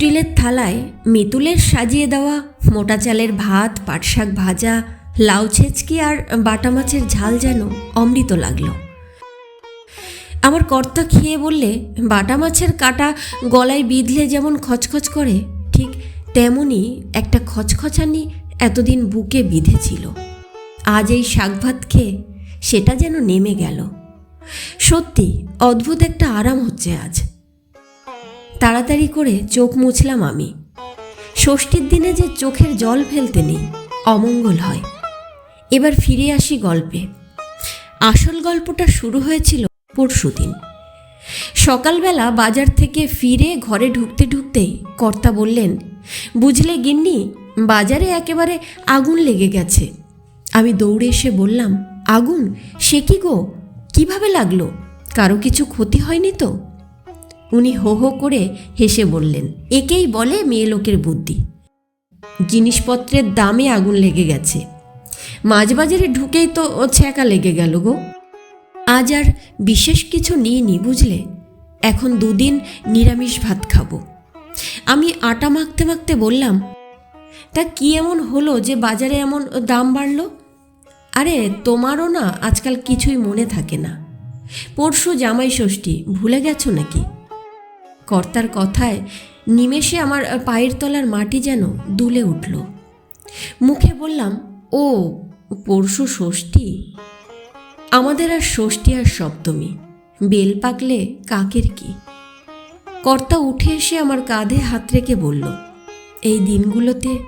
স্টিলের থালায় মিতুলের সাজিয়ে দেওয়া মোটা চালের ভাত পাটশাক ভাজা, লাউ ছেচকি আর বাটা মাছের ঝাল যেন অমৃত লাগল। আমার কর্তা খেয়ে বললে, বাটা মাছের কাটা গলায় বিঁধলে যেমন খচখচ করে, ঠিক তেমনই একটা খচখচানি এতদিন বুকে বিঁধেছিল। আজ এই শাক ভাত খেয়ে সেটা যেন নেমে গেল। সত্যি, অদ্ভুত একটা আরাম হচ্ছে আজ। তাড়াতাড়ি করে চোখ মুছলাম আমি। ষষ্ঠীর দিনে যে চোখের জল ফেলতে নেই, অমঙ্গল হয়। এবার ফিরে আসি গল্পে। আসল গল্পটা শুরু হয়েছিল পরশু দিন। সকালবেলা বাজার থেকে ফিরে ঘরে ঢুকতে ঢুকতেই কর্তা বললেন, বুঝলে গিন্নি, বাজারে একেবারে আগুন লেগে গেছে। আমি দৌড়ে এসে বললাম, আগুন? সে কি গো? কীভাবে লাগল? কারও কিছু ক্ষতি হয়নি তো? উনি হো হো করে হেসে বললেন, একেই বলে মেয়ে লোকের বুদ্ধি। জিনিসপত্রের দামে আগুন লেগে গেছে। মাঝ বাজারে ঢুকেই তো ও ছ্যাঁকা লেগে গেল গো। আজ আর বিশেষ কিছু নিইনি বুঝলে? এখন দুদিন নিরামিষ ভাত খাব। আমি আটা মাখতে মাখতে বললাম, তা কি এমন হলো যে বাজারে এমন দাম বাড়লো? আরে, তোমারও না আজকাল কিছুই মনে থাকে না। পরশু জামাই ষষ্ঠী, ভুলে গেছো নাকি? কর্তার কথায় নিমেষে আমার পায়ের তলার মাটি যেন দুলে উঠল। মুখে বললাম, ও, পরশু ষষ্ঠী? আমাদের আর ষষ্ঠী আর সপ্তমী, বেল পাকলে কাকের কি? কর্তা উঠে এসে আমার কাঁধে হাত রেখে বলল, এই দিনগুলোতে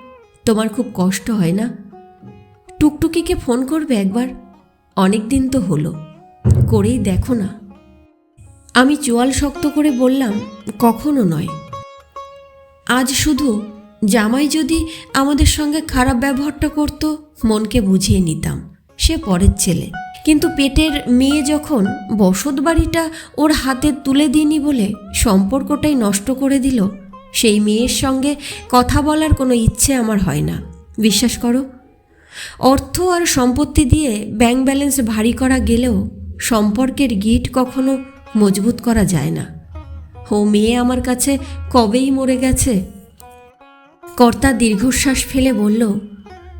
তোমার খুব কষ্ট হয় না? টুকটুকিকে ফোন করবে একবার? অনেক দিন তো হলো, করেই দেখো না। আমি চোয়াল শক্ত করে বললাম, কখনো নয়। আজ শুধু জামাই যদি আমাদের সঙ্গে খারাপ ব্যবহারটা করতো, মনকে বুঝিয়ে নিতাম। সে পরের ছেলে। কিন্তু পেটের মেয়ে যখন বসত বাড়িটা ওর হাতে তুলে দিইনি বলে সম্পর্কটাই নষ্ট করে দিল, সেই মেয়ের সঙ্গে কথা বলার কোনো ইচ্ছে আমার হয় না। বিশ্বাস করো, অর্থ আর সম্পত্তি দিয়ে ব্যাংক ব্যালেন্স ভারী করা গেলেও সম্পর্কের গিট কখনো মজবুত করা যায় না। ও মেয়ে আমার কাছে কবেই মরে গেছে? কর্তা দীর্ঘশ্বাস ফেলে বলল,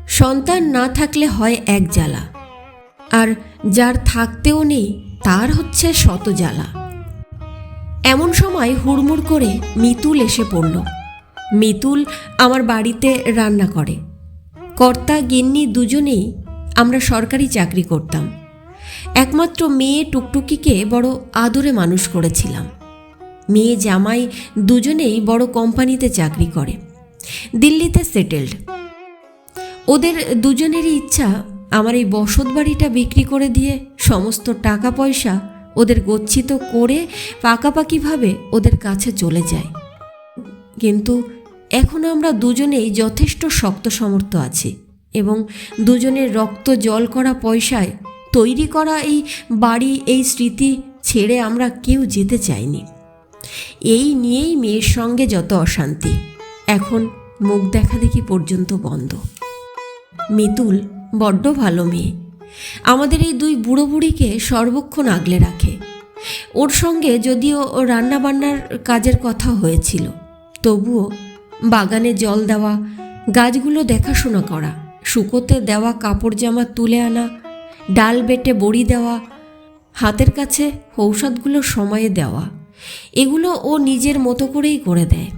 সন্তান না থাকলে হয় এক জ্বালা। আর যার থাকতেও নেই, তার হচ্ছে শত জ্বালা। এমন সময় হুড়মুড় করে মিতুল এসে পড়ল। মিতুল আমার বাড়িতে রান্না করে। কর্তা গিন্নি দুজনেই আমরা সরকারি চাকরি করতাম। একমাত্র মেয়ে টুকটুকিকে বড় আদরে মানুষ করেছিলাম। মেয়ে জামাই দুজনেই বড় কোম্পানিতে চাকরি করে। দিল্লিতে সেটেলড। ওদের দুজনেরই ইচ্ছা আমার এই বসত বাড়িটা বিক্রি করে দিয়ে সমস্ত টাকা পয়সা ওদের গচ্ছিত করে পাকাপাকিভাবে ওদের কাছে চলে যায়। কিন্তু এখনও আমরা দুজনেই যথেষ্ট শক্ত সমর্থ আছি এবং দুজনের রক্ত জল করা পয়সায় তৈরি করা এই বাড়ি, এই স্মৃতি ছেড়ে আমরা কেউ যেতে চাইনি। এই নিয়েই মেয়ের সঙ্গে যত অশান্তি, এখন মুখ দেখাদেখি পর্যন্ত বন্ধ। মিতুল বড্ড ভালো মেয়ে। আমাদের এই দুই বুড়ো বুড়িকে সর্বক্ষণ আগলে রাখে। ওর সঙ্গে যদিও রান্নাবান্নার কাজের কথা হয়েছিল, তবুও বাগানে জল দেওয়া, গাছগুলো দেখাশোনা করা, শুকোতে দেওয়া কাপড় জামা তুলে আনা ডাল বেটে বড়ি দেওয়া, হাতের কাছে ঔষধগুলো সময়ে দেওয়া, এগুলো ও নিজের মতো করেই করে দেয়।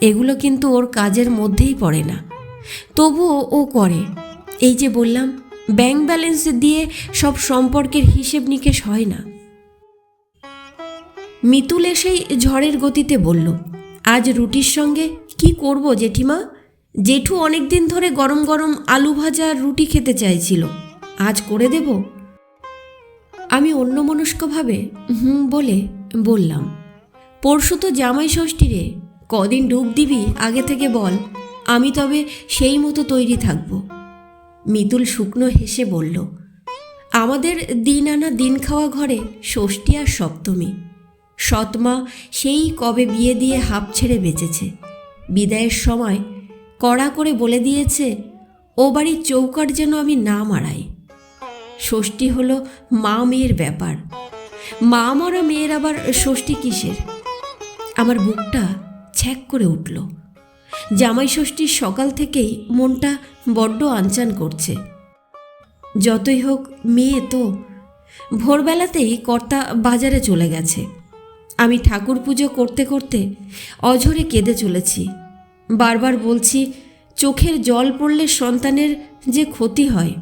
এগুলো কিন্তু ওর কাজের মধ্যেই পড়ে না। তবুও ও করে। এই যে বললাম, ব্যাংক ব্যালেন্স দিয়ে সব সম্পর্কের হিসেব নিকেশ হয় না। মিতুল এসেই ঝড়ের গতিতে বলল, আজ রুটির সঙ্গে কি করব জেঠিমা? জেঠু অনেক দিন ধরে গরম গরম আলু ভাজা রুটি খেতে চাইছিল। আজ করে দেব? আমি অন্যমনস্কভাবে হুম বলে বললাম, পরশু তো জামাই ষষ্ঠী রে, কদিন ডুব দিবি আগে থেকে বল, আমি তবে সেই মতো তৈরি থাকব। মিতুল শুকনো হেসে বলল, আমাদের দিন আনা দিন খাওয়া ঘরে ষষ্ঠী আর সপ্তমী, সৎমা সেই কবে বিয়ে দিয়ে হাঁপ ছেড়ে বেঁচেছে। বিদায়ের সময় কড়া করে বলে দিয়েছে, ও বাড়ির চৌকাট যেন আমি না মারাই। ষষ্ঠী হলো মা মেয়ের ব্যাপার। মা মরা মেয়ের আবার ষষ্ঠী কিসের? আমার বুকটা ছ্যাক করে উঠল। জামাই ষষ্ঠীর সকাল থেকেই মনটা বড্ড আনচান করছে। যতই হোক, মেয়ে তো ভোরবেলাতেই কর্তা বাজারে চলে গেছে। আমি ঠাকুর পুজো করতে করতে অঝরে কেঁদে চলেছি। বারবার বলছি, চোখের জল পড়লে সন্তানের যে ক্ষতি হয়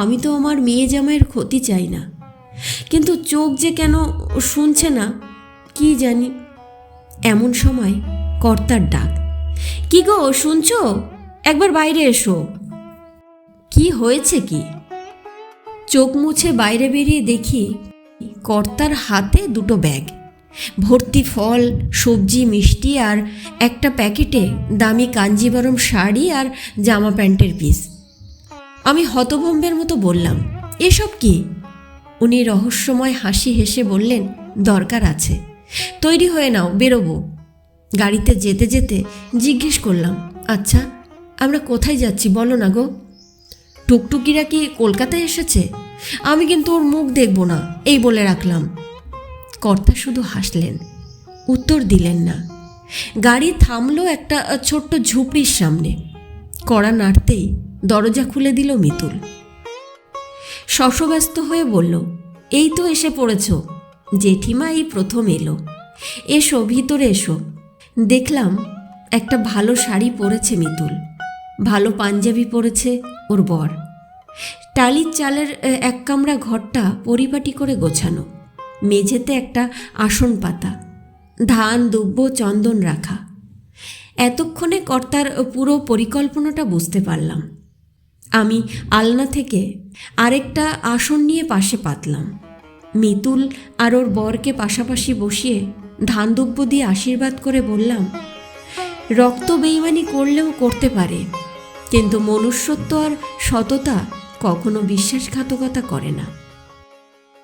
আমি তো আমার মেয়ে জামাইয়ের ক্ষতি চাই না। কিন্তু চোখ যে কেন শুনছে না, কি জানি। এমন সময় কর্তার ডাক, কি গো, শুনছো? একবার বাইরে এসো। কি হয়েছে কি? চোখ মুছে বাইরে বেরিয়ে দেখি কর্তার হাতে দুটো ব্যাগ, ভর্তি ফল, সবজি, মিষ্টি আর একটা প্যাকেটে দামি কাঞ্জিবরম শাড়ি আর জামা প্যান্টের পিস। আমি হতভম্বের মতো বললাম, এসব কি? উনি রহস্যময় হাসি হেসে বললেন, দরকার আছে। তৈরি হয়ে নাও, বেরোবো। গাড়িতে যেতে যেতে জিজ্ঞেস করলাম আচ্ছা আমরা কোথায় যাচ্ছি বলো না গো? টুকটুকিরা কি কলকাতায় এসেছে? আমি কিন্তু ওর মুখ দেখব না, এই বলে রাখলাম। কর্তা শুধু হাসলেন, উত্তর দিলেন না। গাড়ি থামলো একটা ছোট্ট ঝুপড়ির সামনে। কড়া নাড়তেই দরজা খুলে দিল মিতুল। শশব্যস্ত হয়ে বলল, এই তো এসে পড়েছ। জেঠিমা এই প্রথম এলো। এসো, ভিতরে এসো। দেখলাম একটা ভালো শাড়ি পরেছে মিতুল। ভালো পাঞ্জাবি পরেছে ওর বর। টালির চালের এক কামরা ঘরটা পরিপাটি করে গোছানো। মেঝেতে একটা আসন পাতা। ধান দুব্য চন্দন রাখা। এতক্ষণে কর্তার পুরো পরিকল্পনাটা বুঝতে পারলাম। আমি আলনা থেকে আরেকটা আসন নিয়ে পাশে পাতলাম। মিতুল আর ওর বরকে পাশাপাশি বসিয়ে ধান দুব্য দিয়ে আশীর্বাদ করে বললাম, রক্ত বেইমানি করলেও করতে পারে, কিন্তু মনুষ্যত্ব আর সততা কখনো বিশ্বাসঘাতকতা করে না।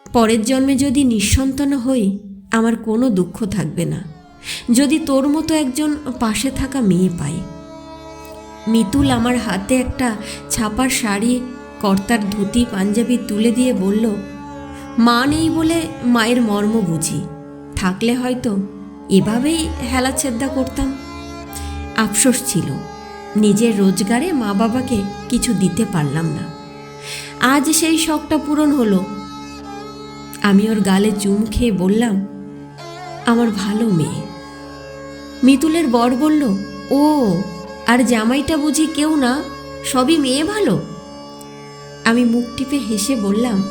পরের জন্মে যদি নিঃসন্তান হই, আমার কোনো দুঃখ থাকবে না। যদি তোর মতো একজন পাশে থাকা মেয়ে পাই মিতুল আমার হাতে একটা ছাপার শাড়ি, কর্তার ধুতি, পাঞ্জাবি তুলে দিয়ে বলল, মা নেই বলে মায়ের মর্ম বুঝি। থাকলে হয়তো এভাবেই হেলা ছেদ্দা করতাম। আফসোস ছিল, নিজের রোজগারে মা বাবাকে কিছু দিতে পারলাম না। আজ সেই শখটা পূরণ হলো। আমি ওর গালে চুম খেয়ে বললাম, আমার ভালো মেয়ে। মিতুলের বর বলল, ও আর জামাইটা বুঝি কেউ না, সবই মেয়ে ভালো? আমি মুখ টিপে হেসে বললাম,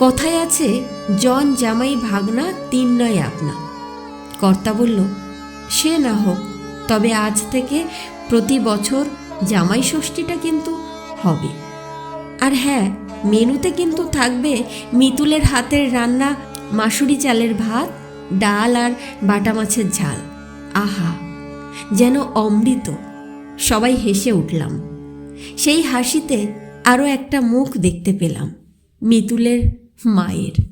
কথায় আছে, জন, জামাই, ভাগনা, তিন নয় আপনা। কর্তা বলল, সে না হোক, তবে আজ থেকে প্রতি বছর জামাই ষষ্ঠীটা কিন্তু হবে। আর হ্যাঁ মেনুতে কিন্তু থাকবে মিতুলের হাতের রান্না, মাসুরি চালের ভাত, ডাল আর বাটা মাছের ঝাল। আহা, যেন অমৃত। সবাই হেসে উঠলাম। সেই হাসিতে আরও একটা মুখ দেখতে পেলাম মিতুলের মায়ের।